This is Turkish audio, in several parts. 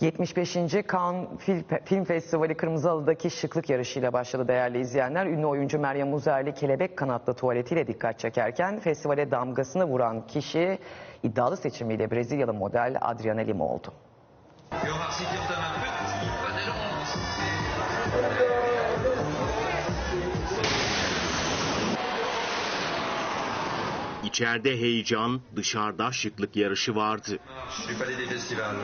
75. Cannes Fil- Film Festivali Kırmızı Halı'daki şıklık yarışıyla başladı değerli izleyenler. Ünlü oyuncu Meryem Uzerli kelebek kanatlı tuvaletiyle dikkat çekerken festivale damgasını vuran kişi iddialı seçimiyle Brezilyalı model Adriana Lima oldu. İçeride heyecan, dışarıda şıklık yarışı vardı. Je suis palais des festivals.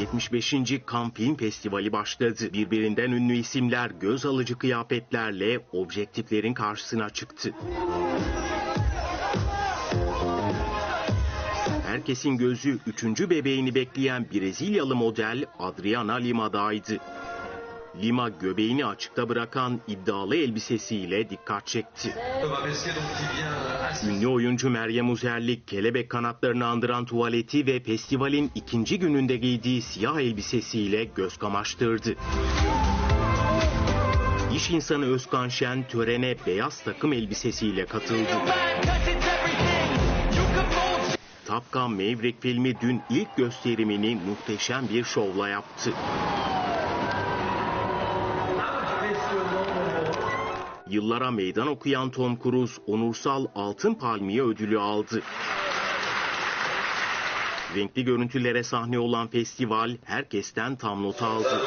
75. Cannes Film Festivali başladı. Birbirinden ünlü isimler göz alıcı kıyafetlerle objektiflerin karşısına çıktı. Herkesin gözü üçüncü bebeğini bekleyen Brezilyalı model Adriana Lima'daydı. Lima göbeğini açıkta bırakan iddialı elbisesiyle dikkat çekti. Ünlü oyuncu Meryem Uzerlik kelebek kanatlarını andıran tuvaleti ve festivalin ikinci gününde giydiği siyah elbisesiyle göz kamaştırdı. İş insanı Özkan Şen törene beyaz takım elbisesiyle katıldı. Top Gun Maverick filmi dün ilk gösterimini muhteşem bir şovla yaptı. Yıllara meydan okuyan Tom Cruise onursal Altın Palmiye ödülü aldı. Renkli görüntülere sahne olan festival herkesten tam not aldı.